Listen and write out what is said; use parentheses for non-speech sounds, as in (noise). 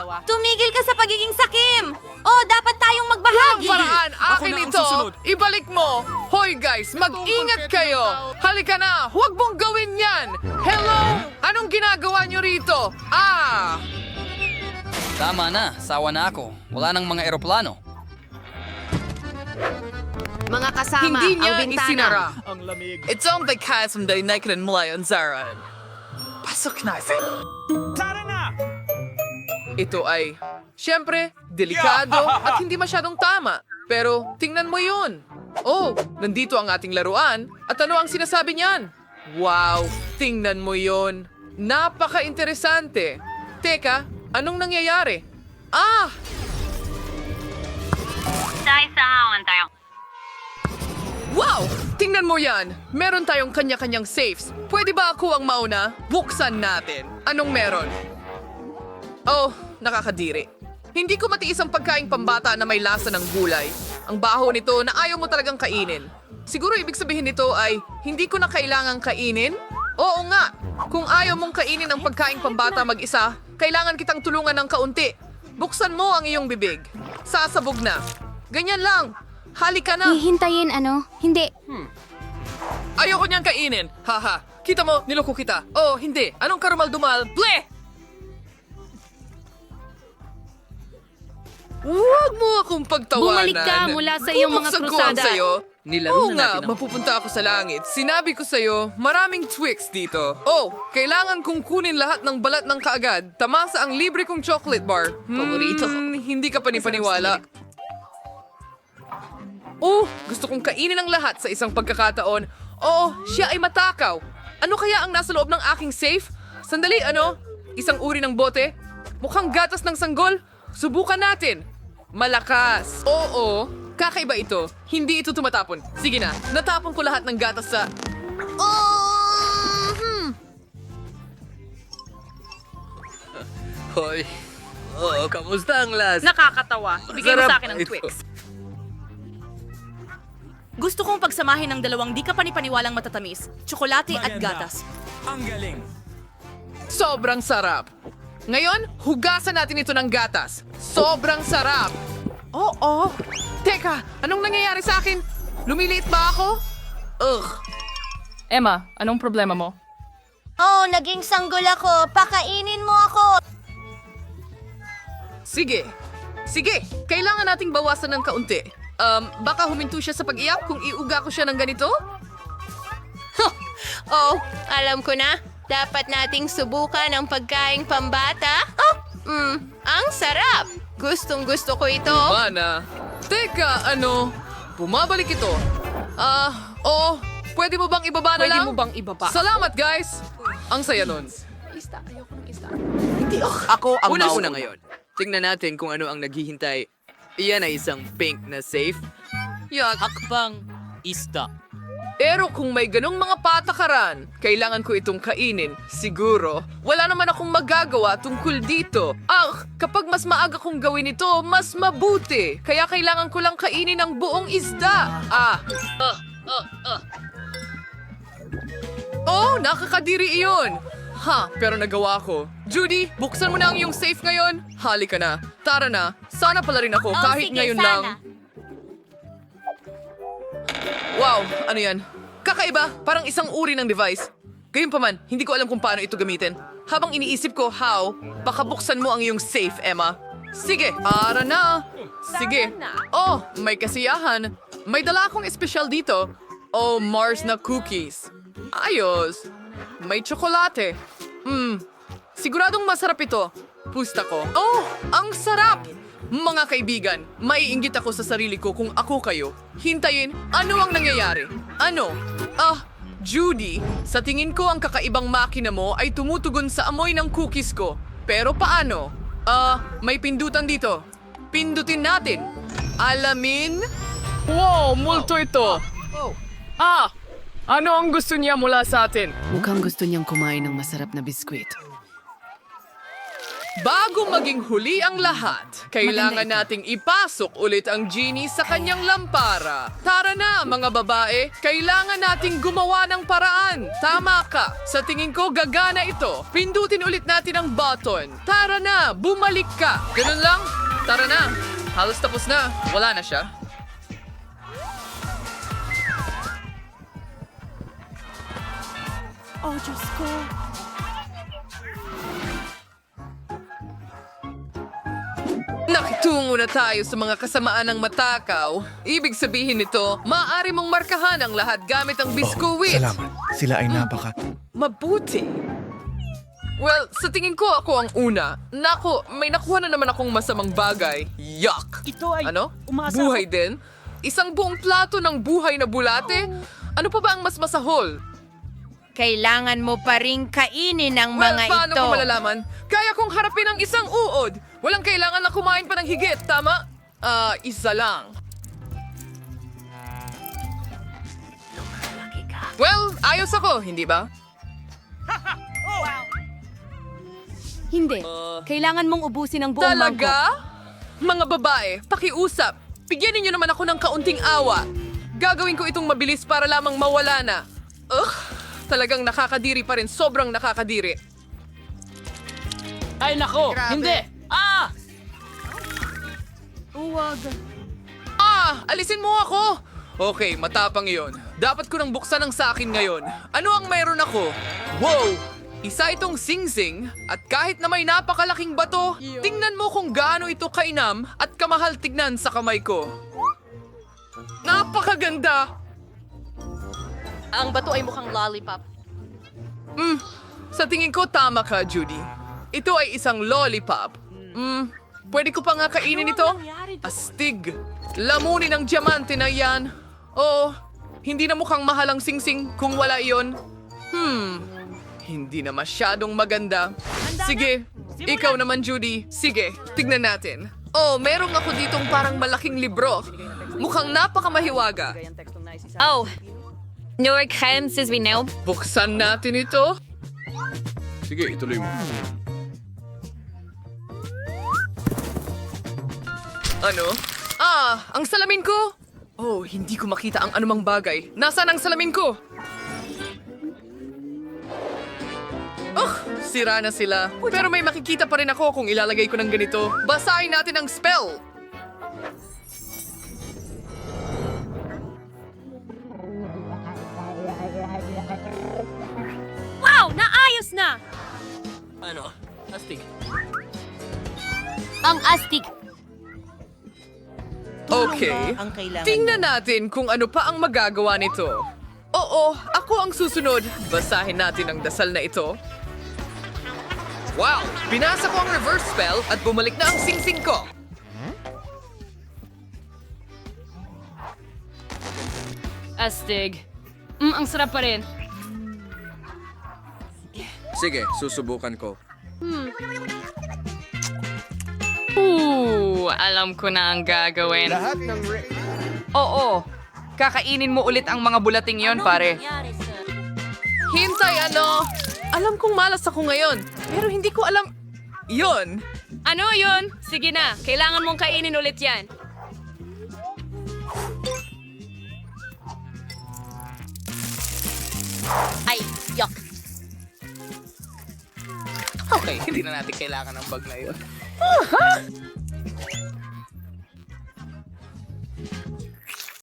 dalawa. Tumigil ka sa pagiging sakim! Oh, dapat tayong magbahagi! Paraan, Ako akin ang ito. Ibalik mo. Hoy guys, mag-ingat kayo. Halika na, huwag mong gawin yan. Hello? Anong ginagawa nyo rito? Ah! Tama na, sawa na ako. Wala nang mga eroplano. Mga kasama, Hindi ang niya bintana. isinara. Ang lamig. It's on the chasm day naked and mulayan Zaran. Pasok na. Tara na! Ito ay, syempre, delikado at hindi masyadong tama. Pero tingnan mo yun. Oh, nandito ang ating laruan. At ano ang sinasabi niyan? Wow, tingnan mo yun. Napaka-interesante. Teka, anong nangyayari? Ah! Wow! Tingnan mo yan! Meron tayong kanya-kanyang safes. Pwede ba ako ang mauna? Buksan natin. Anong meron? Oh, nakakadiri. Hindi ko matiis ang pagkaing pambata na may lasa ng gulay. Ang baho nito na ayaw mo talagang kainin. Siguro ibig sabihin nito ay, hindi ko na kailangang kainin? Oo nga, kung ayaw mong kainin ang pagkaing pambata mag-isa, kailangan kitang tulungan ng kaunti. Buksan mo ang iyong bibig. Sasabog na. Ganyan lang. Halika na. Hihintayin ano? Hindi. Ayoko niyang kainin. Haha. Kita mo, niloko kita. Oh, hindi. Anong karumal-dumal? Ble! Huwag mo akong pagtawanan. Bumalik ka mula sa iyong mga Bubuksan ko krusada. sayo. Nilaro Oo na nga, natin ang- mapupunta ako sa langit. Sinabi ko sa'yo, maraming Twix dito. Oh, kailangan kong kunin lahat ng balat ng kaagad. Tamasa ang libre kong chocolate bar. Paborito. hindi ka panipaniwala. Oh, gusto kong kainin ang lahat sa isang pagkakataon. Oo, siya ay matakaw. Ano kaya ang nasa loob ng aking safe? Sandali, ano? Isang uri ng bote? Mukhang gatas ng sanggol? Subukan natin. Malakas. Oo, kakaiba ito. Hindi ito tumatapon. Sige na, natapon ko lahat ng gatas sa... Oh, hmm. Hoy. Oh, kamusta ang las? Nakakatawa. Ibigay mo sa akin ng ito. Twix. Gusto kong pagsamahin ng dalawang di ka panipaniwalang matatamis, tsokolate at gatas. Ang galing. Sobrang sarap. Ngayon, hugasan natin ito ng gatas. Sobrang sarap. Oo. Teka, anong nangyayari sa akin? Lumiliit ba ako? Ugh. Emma, anong problema mo? Oh, naging sanggol ako. Pakainin mo ako. Sige. Sige, kailangan nating bawasan ng kaunti. Um, baka huminto siya sa pag-iyak kung iuga ko siya ng ganito? Oh, alam ko na. Dapat nating subukan ang pagkaing pambata. Oh, mm, ang sarap. Gustong gusto ko ito. Mana. Teka, ano? Bumabalik ito. Ah, oo. Pwede mo bang ibaba na Pwede lang? mo bang ibaba? Salamat, guys! Ang saya nun. Ako ang Una mauna ngayon. Tingnan natin kung ano ang naghihintay. Iyan ay isang pink na safe. Yak. Hakbang isda. Pero kung may ganong mga patakaran, kailangan ko itong kainin. Siguro, wala naman akong magagawa tungkol dito. Ah, kapag mas maaga kong gawin ito, mas mabuti. Kaya kailangan ko lang kainin ang buong isda. Ah. Oh, nakakadiri iyon. Ha, pero nagawa ko. Judy, buksan mo na ang iyong safe ngayon. Halika na. Tara na. Sana pala rin ako, Oh, kahit sige, ngayon sana. lang. Wow, ano yan? Kakaiba, parang isang uri ng device. Gayunpaman, hindi ko alam kung paano ito gamitin. Habang iniisip ko how, baka buksan mo ang iyong safe, Emma. Sige, ara na. Sige. Oh, may kasiyahan. May dala akong espesyal dito. Oh, Mars na cookies. Ayos. May tsokolate. Hmm, siguradong masarap ito. Pusta ko. Oh, ang sarap! Mga kaibigan, maiinggit ako sa sarili ko kung ako kayo. Hintayin, ano ang nangyayari? Ano? Ah, Judy, sa tingin ko ang kakaibang makina mo ay tumutugon sa amoy ng cookies ko. Pero paano? Ah, may pindutan dito. Pindutin natin. Alamin? Wow, multo ito. Ah, ano ang gusto niya mula sa atin? Mukhang gusto niyang kumain ng masarap na biskwit. Bago maging huli ang lahat, kailangan nating ipasok ulit ang genie sa kanyang lampara. Tara na, mga babae. Kailangan nating gumawa ng paraan. Tama ka. Sa tingin ko, gagana ito. Pindutin ulit natin ang button. Tara na, bumalik ka. Ganun lang? Tara na. Halos tapos na. Wala na siya. Oh, Diyos ko. Nakitungo na tayo sa mga kasamaan ng matakaw. Ibig sabihin nito, maaari mong markahan ang lahat gamit ang biskuit. Salamat. Sila ay napaka... Mabuti. Well, sa tingin ko ako ang una. Nako, may nakuha na naman akong masamang bagay. Yuck! Ito ay Ano? umasa Buhay din? Isang buong plato ng buhay na bulate? Ano pa ba ang mas masahol? Kailangan mo pa rin kainin ang Well, mga paano ito. ko malalaman? Kaya kong harapin ang isang uod. Walang kailangan na kumain pa ng higit, tama? Ah, isa lang. Well, ayos ako, hindi ba? (laughs) Hindi. Kailangan mong ubusin ang buong mangkok. Talaga? Mga babae, pakiusap. Bigyan ninyo naman ako ng kaunting awa. Gagawin ko itong mabilis para lamang mawala na. Ugh, talagang nakakadiri pa rin. Sobrang nakakadiri. Ay nako, hindi. Ah! Huwag. Ah, alisin mo ako! Okay, matapang yon. Dapat ko nang buksan ang sa akin ngayon. Ano ang mayroon ako? Wow! Isa itong singsing at kahit na may napakalaking bato, tingnan mo kung gaano ito kainam at kamahal tignan sa kamay ko. Napakaganda! Ang bato ay mukhang lollipop. Mm, sa tingin ko tama ka, Judy. Ito ay isang lollipop. Mm, pwede ko pa nga kainin ito? Astig. Lamunin ang diamante na yan. Oo, hindi na mukhang mahal ang singsing kung wala iyon. Hmm, hindi na masyadong maganda. Sige, ikaw naman, Judy. Sige, tignan natin. Oh, merong ako ditong parang malaking libro. Mukhang napakamahiwaga. Oh, New York Times as we know. Buksan natin ito. Sige, ituloy mo. Ano? Ah, ang salamin ko! Oh, hindi ko makita ang anumang bagay. Nasaan ang salamin ko? Oh, sira na sila. Pero may makikita pa rin ako kung ilalagay ko ng ganito. Basahin natin ang spell! Wow! Naayos na! Ano? Astig. Ang astig. Okay. Tingnan natin kung ano pa ang magagawa nito. Oo, ako ang susunod. Basahin natin ang dasal na ito. Wow! Binasa ko ang reverse spell at bumalik na ang singsing ko. Astig. Mm, ang sarap pa rin. Sige, susubukan ko. Ooh, alam ko na ang gagawin. Oo. Kakainin mo ulit ang mga bulating yon, pare. Hintay, ano? Alam kong malas ako ngayon, pero hindi ko alam... Yon. Ano yun? Sige na, kailangan mong kainin ulit yan. Ay, yuck. Okay, hindi na natin kailangan ng bag na yun.